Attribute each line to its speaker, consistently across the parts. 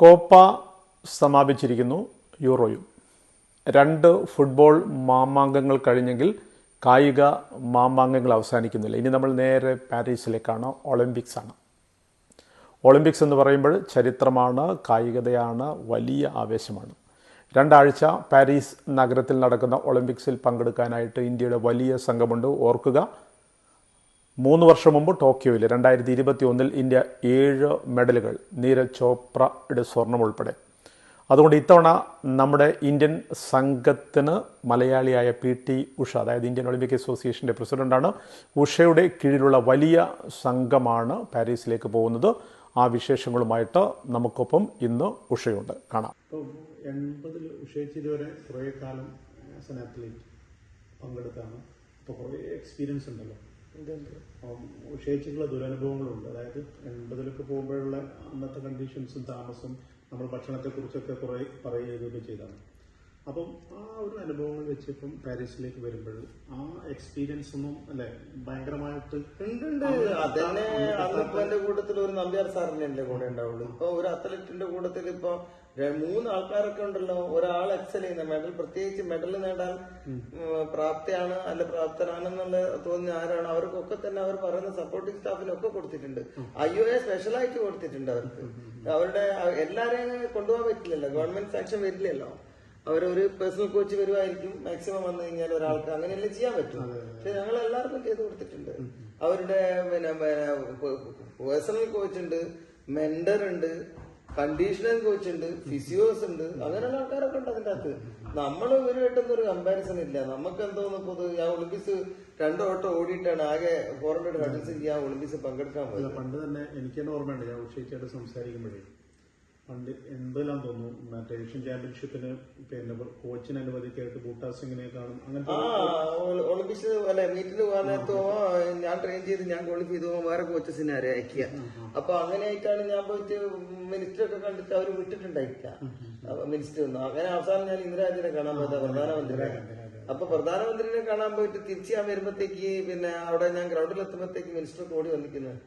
Speaker 1: Copa സമാപിച്ചിരിക്കുന്നു യൂറോയും. രണ്ട് football മാമാങ്കങ്ങൾ കഴിഞ്ഞെങ്കിൽ കായിക മാമാങ്കങ്ങൾ അവസാനിക്കുന്നില്ല. ഇനി നമ്മൾ നേരെ പാരീസിലേക്കാണ്. ഒളിമ്പിക്സ് ആണ്. ഒളിമ്പിക്സ് എന്ന് പറയുമ്പോൾ ചരിത്രമാണ് കായികതയാണ് വലിയ ആവേശമാണ്. രണ്ടാഴ്ച പാരീസ് നഗരത്തിൽ നടക്കുന്ന ഒളിമ്പിക്സിൽ പങ്കെടുക്കാനായിട്ട് ഇന്ത്യയുടെ വലിയ സംഘമുണ്ട്. ഓർക്കുക മൂന്ന് വർഷം മുമ്പ് ടോക്കിയോയിൽ രണ്ടായിരത്തി ഇരുപത്തി ഒന്നിൽ ഇന്ത്യ ഏഴ് മെഡലുകൾ നീരജ് ചോപ്രയുടെ സ്വർണം ഉൾപ്പെടെ. അതുകൊണ്ട് ഇത്തവണ നമ്മുടെ ഇന്ത്യൻ സംഘത്തിന് മലയാളിയായ പി ടി ഉഷ അതായത് ഇന്ത്യൻ ഒളിമ്പിക് അസോസിയേഷന്റെ പ്രസിഡന്റാണ് ഉഷയുടെ കീഴിലുള്ള വലിയ സംഘമാണ് പാരീസിലേക്ക് പോകുന്നത്. ആ വിശേഷങ്ങളുമായിട്ട് നമുക്കൊപ്പം ഇന്ന് ഉഷയുണ്ട്. കാണാം.
Speaker 2: ഇപ്പോൾ എൺപതിൽ ഉഷയിച്ച് ഇതുവരെ കുറേ കാലം അത്ലീറ്റ് പങ്കെടുത്താണ്. അപ്പോൾ കുറേ എക്സ്പീരിയൻസ് ഉണ്ടല്ലോ. അപ്പം ഉഷയിച്ചിട്ടുള്ള ദുരനുഭവങ്ങളുണ്ട്. അതായത് എൺപതിലൊക്കെ പോകുമ്പോഴുള്ള അന്നത്തെ കണ്ടീഷൻസും താമസം നമ്മൾ ഭക്ഷണത്തെക്കുറിച്ചൊക്കെ കുറേ പറയുകയൊക്കെ ചെയ്താണ്. അപ്പം ആ ഒരു അനുഭവങ്ങൾ വെച്ച് ഇപ്പം പാരീസിലേക്ക് വരുമ്പോൾ ആ എക്സ്പീരിയൻസ് ഒന്നും അല്ലെ ഭയങ്കരമായിട്ട്
Speaker 3: അതന്നെ കൂട്ടത്തിൽ ഒരു നമ്പ്യാർ സാറിന്റെ എന്റെ കൂടെ ഉണ്ടാവുള്ളൂ. ഇപ്പൊ ഒരു അത്ലറ്റിന്റെ കൂട്ടത്തിൽ ഇപ്പൊ മൂന്ന് ആൾക്കാരൊക്കെ ഉണ്ടല്ലോ. ഒരാൾ എക്സൽ ചെയ്യുന്ന മെഡൽ പ്രത്യേകിച്ച് മെഡൽ നേടാൻ പ്രാപ്തിയാണ് അല്ല പ്രാപ്തരാണെന്നുള്ള തോന്നുന്ന ആരാണ് അവർക്കൊക്കെ തന്നെ അവർ പറയുന്ന സപ്പോർട്ടിംഗ് സ്റ്റാഫിനൊക്കെ കൊടുത്തിട്ടുണ്ട്. ഐ ഒ എ സ്പെഷ്യലായിട്ട് കൊടുത്തിട്ടുണ്ട് അവർക്ക്. അവരുടെ എല്ലാരെയും കൊണ്ടുപോകാൻ പറ്റില്ലല്ലോ. ഗവൺമെന്റ് സാക്ഷൻ വരില്ലല്ലോ. അവരൊരു പേഴ്സണൽ കോച്ച് വരുമായിരിക്കും മാക്സിമം വന്നു കഴിഞ്ഞാൽ ഒരാൾക്ക് അങ്ങനെയല്ലേ ചെയ്യാൻ പറ്റും. പക്ഷെ ഞങ്ങൾ എല്ലാവർക്കും ചെയ്ത് കൊടുത്തിട്ടുണ്ട്. അവരുടെ പിന്നെ പേഴ്സണൽ കോച്ച് ഉണ്ട് മെന്റർ ഉണ്ട് കണ്ടീഷണൽ കോച്ച് ഉണ്ട് ഫിസിയോസ് ഉണ്ട്. അങ്ങനെയുള്ള ആൾക്കാരൊക്കെ ഉണ്ട് അതിന്റെ അകത്ത്. നമ്മൾ ഇവരുമായിട്ടൊന്നും ഒരു കമ്പാരിസൺ ഇല്ല. നമുക്ക് എന്തോന്ന് പൊതു ഞാൻ ഒളിമ്പിക്സ് രണ്ടു ഓട്ടം ഓടിയിട്ടാണ് ആകെ ഫോർ ഹൺഡ്രഡ് ഹഡിൽസ് ഞാൻ ഒളിമ്പിക്സ് പങ്കെടുക്കാൻ പോയത്.
Speaker 2: പണ്ട് തന്നെ എനിക്ക് തന്നെ ഓർമ്മയുണ്ട്. ഞാൻ ഉച്ചയ്ക്കായിട്ട് സംസാരിക്കുമ്പോഴേ പണ്ട് എൺപതിലാന്ന് തോന്നുന്നു? മറ്റേ ഏഷ്യൻ ചാമ്പ്യൻഷിപ്പിന് പിന്നെ കോച്ചിന് അനുവദിക്കായിട്ട് ബൂട്ടാ സിംഗിനെ കാണും.
Speaker 3: അങ്ങനെ ഒളിമ്പിക്സ് അല്ലെ മീറ്റിൽ പോകാനോ ഞാൻ ട്രെയിൻ ചെയ്ത് ഞാൻ ക്വാളിഫൈ ചെയ്തു വേറെ കോച്ചസിനെ ആരെ അയക്കുക. അപ്പൊ അങ്ങനെയായിട്ടാണ് ഞാൻ പോയിട്ട് മിനിസ്റ്റർ ഒക്കെ കണ്ടിട്ട് അവർ വിട്ടിട്ടുണ്ടായിട്ടില്ല മിനിസ്റ്റർ ഒന്നും അങ്ങനെ അവസാനം ഞാൻ ഇന്ദിരാജിനെ കാണാൻ പോയത് പ്രധാനമന്ത്രിയെ അപ്പൊ പ്രധാനമന്ത്രിനെ കാണാൻ പോയിട്ട് തിരിച്ച് ഞാൻ വരുമ്പത്തേക്ക് പിന്നെ അവിടെ ഞാൻ ഗ്രൗണ്ടിൽ എത്തുമ്പോഴത്തേക്ക് മിനിസ്റ്റർ ഓടി വന്നിരിക്കുന്നത്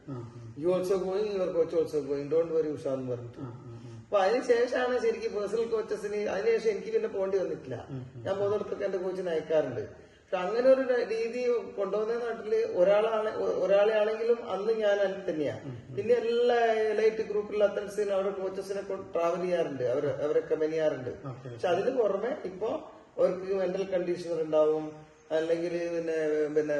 Speaker 3: you also going your coach also going don't worry ഉഷാന്ന് പറഞ്ഞിട്ട്. അപ്പൊ അതിനുശേഷമാണ് ശരിക്കും പേഴ്സണൽ കോച്ചസിന് അതിനുശേഷം എനിക്ക് പിന്നെ പോകേണ്ടി വന്നിട്ടില്ല. ഞാൻ പോകുന്നിടത്തൊക്കെ എന്റെ കോച്ചിന് അയക്കാറുണ്ട്. പക്ഷെ അങ്ങനെ ഒരു രീതി കൊണ്ടുവന്ന നാട്ടിൽ ഒരാളാണ് ഒരാളെ ആണെങ്കിലും അന്ന് ഞാൻ തന്നെയാ. പിന്നെ എല്ലാ ലൈറ്റ് ഗ്രൂപ്പിലുള്ള അത്ലറ്റ്സിന് അവരുടെ കോച്ചസിനെ ട്രാവൽ ചെയ്യാറുണ്ട്. അവർ അവരൊക്കെ മെനിയാറുണ്ട്. പക്ഷെ അതിന് പുറമെ ഇപ്പൊ അവർക്ക് മെന്റൽ കണ്ടീഷണർ ഉണ്ടാവും. അല്ലെങ്കിൽ പിന്നെ പിന്നെ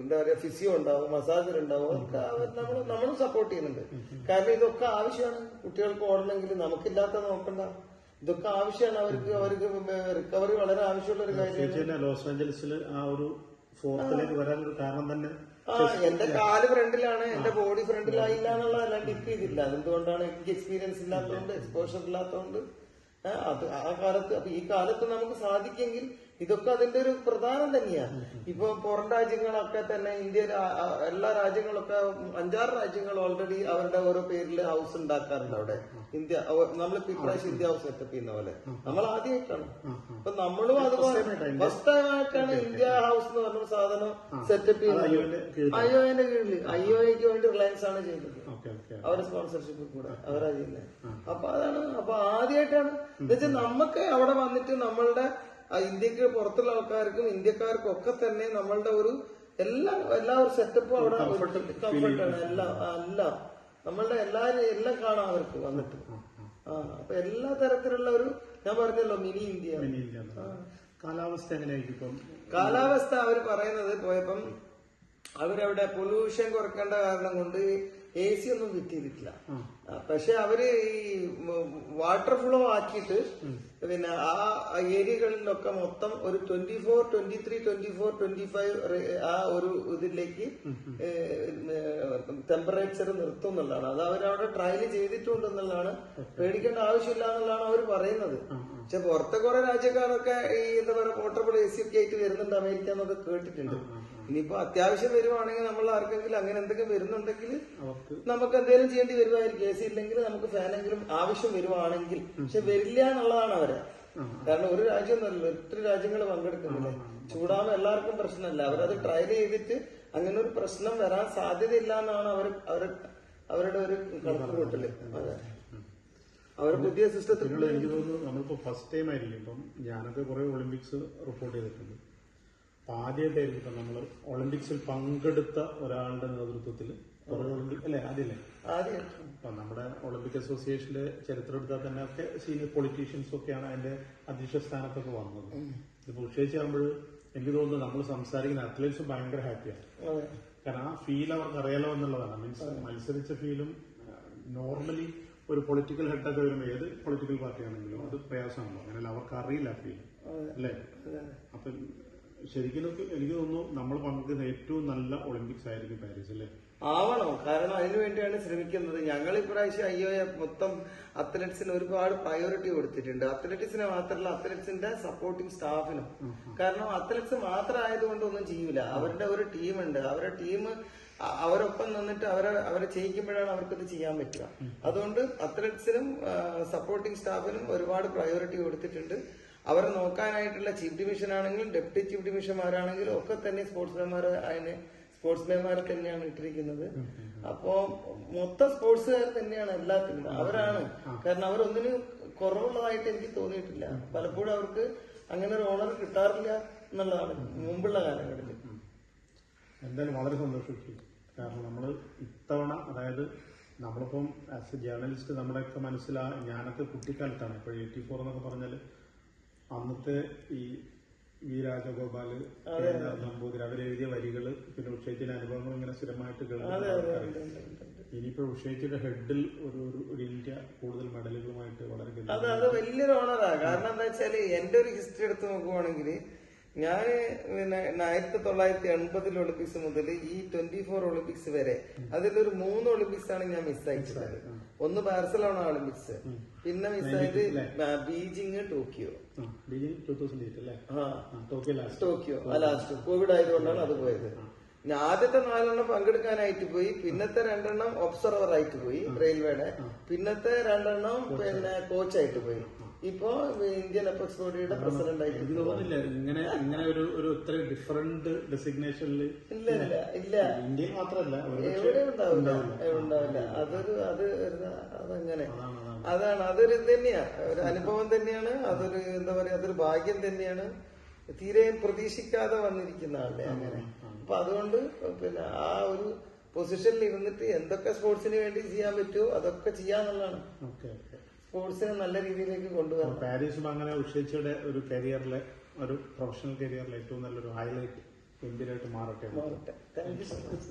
Speaker 3: എന്താ പറയാ ഫിസിയോ ഉണ്ടാവും മസാജർ ഉണ്ടാവും ഒക്കെ നമ്മൾ നമ്മളും സപ്പോർട്ട് ചെയ്യുന്നുണ്ട്. കാരണം ഇതൊക്കെ ആവശ്യമാണ്. കുട്ടികൾക്ക് ഓടണമെങ്കിൽ നമുക്കില്ലാത്ത നോക്കണ്ട. ഇതൊക്കെ ആവശ്യമാണ്. അവർക്ക് അവർക്ക് റിക്കവറി വളരെ ആവശ്യമുള്ള ഒരു കാര്യമാണ്.
Speaker 2: ലോസ് ആഞ്ചലസിൽ ആ ഒരു ഫോർത്തിലേക്ക് വരാൻ കാരണം തന്നെ
Speaker 3: ആ എന്റെ കാൽ ഫ്രണ്ടിലാണ്. എന്റെ ബോഡി ഫ്രണ്ടിലായില്ല എന്നുള്ള അല്ലാണ്ട് ഇപ്പൊ ചെയ്തില്ല അതെന്തുകൊണ്ടാണ് എനിക്ക് എക്സ്പീരിയൻസ് ഇല്ലാത്തതുകൊണ്ട് എക്സ്പോഷർ ഇല്ലാത്തതുകൊണ്ട്. അത് ആ കാലത്ത് അപ്പൊ ഈ കാലത്ത് നമുക്ക് സാധിക്കെങ്കിൽ ഇതൊക്കെ അതിന്റെ ഒരു പ്രധാനം തന്നെയാണ് ഇപ്പൊ പുറം രാജ്യങ്ങളൊക്കെ തന്നെ ആ- എല്ലാ രാജ്യങ്ങളൊക്കെ അഞ്ചാറ് രാജ്യങ്ങൾ ഓൾറെഡി അവരുടെ ഓരോ പേരിൽ ഹൗസ് ഉണ്ടാക്കാറുണ്ട് അവിടെ. ഇന്ത്യ നമ്മളിപ്പോ ഇപ്രാവശ്യം ഇന്ത്യ ഹൗസ് സെറ്റപ്പ് ചെയ്യുന്ന പോലെ. നമ്മൾ ആദ്യമായിട്ടാണ്. അപ്പൊ നമ്മളും അതുപോലെ ഫസ്റ്റ് ഇന്ത്യ ഹൗസ് എന്ന് പറഞ്ഞ സാധനം സെറ്റപ്പ് ചെയ്യുന്നത്.
Speaker 2: അയ്യോന്റെ കീഴിൽ
Speaker 3: അയ്യോയ്ക്ക് വേണ്ടി റിലയൻസ് ആണ്
Speaker 2: ഓക്കെ
Speaker 3: അവരുടെ സ്പോൺസർഷിപ്പ് കൂടെ. അവരാ ചെയ്യുന്നത്. അപ്പൊ അതാണ് അപ്പൊ ആദ്യമായിട്ടാണ്. എന്നുവെച്ചാൽ നമുക്ക് അവിടെ വന്നിട്ട് നമ്മളുടെ ആ ഇന്ത്യയ്ക്ക് പുറത്തുള്ള ആൾക്കാർക്കും ഇന്ത്യക്കാർക്കും ഒക്കെ തന്നെ നമ്മളുടെ ഒരു എല്ലാ എല്ലാ ഒരു സെറ്റപ്പും അവിടെ കംഫർട്ടാണ് എല്ലാം എല്ലാം നമ്മളുടെ എല്ലാരും എല്ലാം കാണാം അവർക്ക് വന്നിട്ട്. ആ അപ്പൊ എല്ലാ തരത്തിലുള്ള ഒരു ഞാൻ പറഞ്ഞല്ലോ മിനി ഇന്ത്യ.
Speaker 2: കാലാവസ്ഥ എങ്ങനെയായിരിക്കും ഇപ്പം?
Speaker 3: കാലാവസ്ഥ അവർ പറയുന്നത് പോയപ്പം അവരവിടെ പൊല്യൂഷൻ കുറക്കേണ്ട കാരണം കൊണ്ട് എ സി ഒന്നും ഫിറ്റ് ചെയ്തിട്ടില്ല. പക്ഷെ അവർ ഈ വാട്ടർ ഫ്ലോ ആക്കിയിട്ട് പിന്നെ ആ ഏരിയകളിലൊക്കെ മൊത്തം ഒരു twenty four twenty three twenty four twenty five ആ ഒരു ഇതിലേക്ക് ടെമ്പറേച്ചർ നിർത്തും എന്നുള്ളതാണ്. അത് അവരവിടെ ട്രയൽ ചെയ്തിട്ടുണ്ട് എന്നുള്ളതാണ്. പേടിക്കേണ്ട ആവശ്യമില്ല എന്നുള്ളതാണ് അവർ പറയുന്നത്. പക്ഷെ പുറത്തെ കുറെ രാജ്യക്കാരൊക്കെ ഈ എന്താ പറയുക പോർട്ടബിൾ എ സി ഒക്കെ ആയിട്ട് വരുന്നുണ്ട് അമേരിക്ക എന്നൊക്കെ കേട്ടിട്ടുണ്ട്. ഇനിയിപ്പോ അത്യാവശ്യം വരുവാണെങ്കിൽ നമ്മൾ ആർക്കെങ്കിലും അങ്ങനെ എന്തെങ്കിലും വരുന്നുണ്ടെങ്കിൽ നമുക്ക് എന്തെങ്കിലും ചെയ്യേണ്ടി വരുവായിരിക്കും. എ സി ഇല്ലെങ്കിൽ നമുക്ക് ഫാനെങ്കിലും ആവശ്യം വരുവാണെങ്കിൽ. പക്ഷെ വരില്ല എന്നുള്ളതാണ് അവരെ. കാരണം ഒരു രാജ്യമൊന്നുമല്ല. ഒത്തിരി രാജ്യങ്ങൾ പങ്കെടുക്കുന്നില്ലേ? ചൂടാകുമ്പോൾ എല്ലാവർക്കും പ്രശ്നമല്ല. അവരത് ട്രയൽ ചെയ്തിട്ട് അങ്ങനെ ഒരു പ്രശ്നം വരാൻ സാധ്യതയില്ല എന്നാണ് അവർ അവർ അവരുടെ ഒരു കണക്ക് കൂട്ടൽ. അവർ പുതിയ സിസ്റ്റത്തിൽ
Speaker 2: എനിക്ക് തോന്നുന്നു നമ്മളിപ്പോ ഫസ്റ്റ് ടൈം ആയിരിക്കും. ഇപ്പം ഞാനൊക്കെ കുറെ ഒളിമ്പിക്സ് റിപ്പോർട്ട് ചെയ്തിട്ടുണ്ട്. അപ്പൊ ആദ്യമായിട്ടായിരിക്കും ഇപ്പം നമ്മൾ ഒളിമ്പിക്സിൽ പങ്കെടുത്ത ഒരാളുടെ നേതൃത്വത്തിൽ അല്ലേ? ആദ്യമല്ലേ?
Speaker 3: ആദ്യം.
Speaker 2: നമ്മുടെ ഒളിമ്പിക് അസോസിയേഷന്റെ ചരിത്രം എടുത്താൽ തന്നെ ഒക്കെ സീനിയർ പൊളിറ്റീഷ്യൻസ് ഒക്കെയാണ് അതിന്റെ അധ്യക്ഷ സ്ഥാനത്തൊക്കെ വന്നത്. ഇത് ഉഷേച്ചാകുമ്പോൾ എനിക്ക് തോന്നുന്നു നമ്മൾ സംസാരിക്കുന്ന അത്ലറ്റ്സ് ഭയങ്കര ഹാപ്പിയാണ് കാരണം ആ ഫീൽ അവർക്ക് അറിയാലോ എന്നുള്ളതാണ്. മീൻസ് മത്സരിച്ച ഫീലും നോർമലി ഒരു പൊളിറ്റിക്കൽ ഹെഡൊക്കെ വരുമ്പോൾ ഏത് പൊളിറ്റിക്കൽ പാർട്ടി ആണെങ്കിലും അത് പ്രയാസമാണല്ലോ. അങ്ങനെയല്ല അവർക്ക് അറിയില്ല ഫീൽ അല്ലേ? അപ്പം ശരിക്കും എനിക്ക് തോന്നുന്നു നമ്മൾ പങ്കെടുക്കുന്ന ഏറ്റവും നല്ല ഒളിമ്പിക്സ് ആയിരിക്കും പാരീസ് അല്ലേ?
Speaker 3: ആവണം. കാരണം അതിനു വേണ്ടിയാണ് ശ്രമിക്കുന്നത്. ഞങ്ങൾ ഇപ്രാവശ്യം ഐ ഒ എഫ് മൊത്തം അത്ലറ്റ്സിന് ഒരുപാട് പ്രയോറിറ്റി കൊടുത്തിട്ടുണ്ട്. അത്ലറ്റിക്സിന് മാത്രമല്ല അത്ലറ്റ്സിന്റെ സപ്പോർട്ടിംഗ് സ്റ്റാഫിനും കാരണം അത്ലറ്റ്സ് മാത്രം ആയതുകൊണ്ട് ഒന്നും ചെയ്യൂല. അവരുടെ ഒരു ടീമുണ്ട് അവരുടെ ടീം അവരൊപ്പം നിന്നിട്ട് അവരെ അവരെ ചെയ്യിക്കുമ്പോഴാണ് അവർക്കത് ചെയ്യാൻ പറ്റുക. അതുകൊണ്ട് അത്ലറ്റ്സിനും സപ്പോർട്ടിംഗ് സ്റ്റാഫിനും ഒരുപാട് പ്രയോറിറ്റി കൊടുത്തിട്ടുണ്ട്. അവരെ നോക്കാനായിട്ടുള്ള ചീഫ് ഡിവിഷൻ ആണെങ്കിലും ഡെപ്യൂട്ടി ചീഫ് ഡിവിഷന്മാരാണെങ്കിലും ഒക്കെ തന്നെ സ്പോർട്സ്മാൻമാർ അതിന് സ്പോർട്സ്മാൻമാരെ തന്നെയാണ് ഇട്ടിരിക്കുന്നത്. അപ്പോ മൊത്തം സ്പോർട്സുകാർ തന്നെയാണ് എല്ലാത്തിനും. അവരാണ്. കാരണം അവരൊന്നിനും കുറവുള്ളതായിട്ട് എനിക്ക് തോന്നിയിട്ടില്ല. പലപ്പോഴും അവർക്ക് അങ്ങനെ ഒരു ഓണർ കിട്ടാറില്ല എന്നുള്ളതാണ് മുമ്പുള്ള കാലങ്ങളിൽ
Speaker 2: എന്തായാലും വളരെ സന്തോഷിച്ചു. കാരണം നമ്മൾ ഇത്തവണ അതായത് നമ്മളിപ്പം ആസ് എ ജേർണലിസ്റ്റ് നമ്മുടെയൊക്കെ മനസ്സിലാ ഞാനൊക്കെ കുട്ടിക്കാലത്താണ്. ഇപ്പോൾ എയ്റ്റി ഫോർ എന്നൊക്കെ പറഞ്ഞാൽ അന്നത്തെ ഈ വി രാജഗോപാൽ നമ്പൂതിരി അവരെഴുതിയ വരികൾ പിന്നെ ഉഷേച്ചിന്റെ അനുഭവങ്ങൾ ഇങ്ങനെ സ്ഥിരമായിട്ട് കേൾക്കുന്ന ആൾക്കാരാണ്. ഇനിയിപ്പോ ഉഷേച്ചിയുടെ ഹെഡിൽ ഒരു ഒരു- ഇന്ത്യ കൂടുതൽ മെഡലുകളുമായിട്ട് വളരെ
Speaker 3: അത് അത് വലിയൊരു ഓണറാ കാരണം എന്താ വെച്ചാൽ എന്റെ ഒരു ഹിസ്റ്ററി എടുത്ത് നോക്കുവാണെങ്കിൽ ഞാൻ പിന്നെ ആയിരത്തി തൊള്ളായിരത്തി എൺപതിൽ ഒളിമ്പിക്സ് മുതൽ ഈ ട്വന്റി ഫോർ ഒളിമ്പിക്സ് വരെ അതിലൊരു മൂന്ന് ഒളിമ്പിക്സ് ആണ് ഞാൻ മിസ്സായിട്ടുള്ളത് ഒന്ന് ബാർസലോണ ഒളിമ്പിക്സ്. പിന്നെ മിസ്സായത് Beijing Tokyo.
Speaker 2: Tokyo last.
Speaker 3: Tokyo. ആ ലാസ്റ്റ്. കോവിഡ് ആയതുകൊണ്ടാണ് അത് പോയത്. ഞാൻ ആദ്യത്തെ നാലെണ്ണം പങ്കെടുക്കാനായിട്ട് പോയി. പിന്നത്തെ രണ്ടെണ്ണം ഒബ്സർവർ ആയിട്ട് പോയി റെയിൽവേയുടെ. പിന്നത്തെ രണ്ടെണ്ണം പിന്നെ കോച്ചായിട്ട് പോയി. ഇപ്പോ ഇന്ത്യൻ എപ്പക്സ് ബോഡിയുടെ പ്രസിഡന്റ് ആയിട്ട്
Speaker 2: തോന്നില്ല ഇങ്ങനെ ഇങ്ങനെ ഒരു ഒരു ഇത്ര ഡിഫറെന്റ് ഡെസിഗ്നേഷനിൽ
Speaker 3: ഇല്ല ഇല്ല ഇല്ല.
Speaker 2: ഇന്ത്യയിൽ മാത്രമല്ല ഒരുപക്ഷെ
Speaker 3: എവിടെ ഉണ്ടാവില്ല ഉണ്ടാവില്ല. അതൊരു അത് അതങ്ങനെ.
Speaker 2: അതാണ്
Speaker 3: അതൊരു ഇത് തന്നെയാ. ഒരു അനുഭവം തന്നെയാണ് അതൊരു എന്താ പറയാ അതൊരു ഭാഗ്യം തന്നെയാണ്. തീരെയും പ്രതീക്ഷിക്കാതെ വന്നിരിക്കുന്ന ആളെ അങ്ങനെ. അപ്പൊ അതുകൊണ്ട് പിന്നെ ആ ഒരു പൊസിഷനിൽ ഇരുന്നിട്ട് എന്തൊക്കെ സ്പോർട്സിന് വേണ്ടി ചെയ്യാൻ പറ്റുമോ അതൊക്കെ ചെയ്യാന്നുള്ളതാണ്. സ്പോർട്സിനെ നല്ല രീതിയിലേക്ക് കൊണ്ടുവരണം.
Speaker 2: പാരീസും അങ്ങനെ ഉഷേച്ചയുടെ ഒരു കരിയറിലെ ഒരു പ്രൊഫഷണൽ കരിയറിലെ ഏറ്റവും നല്ലൊരു ഹൈലൈറ്റ് ഗംഭീരമായിട്ട് മാറട്ടെ.
Speaker 3: Thank you so much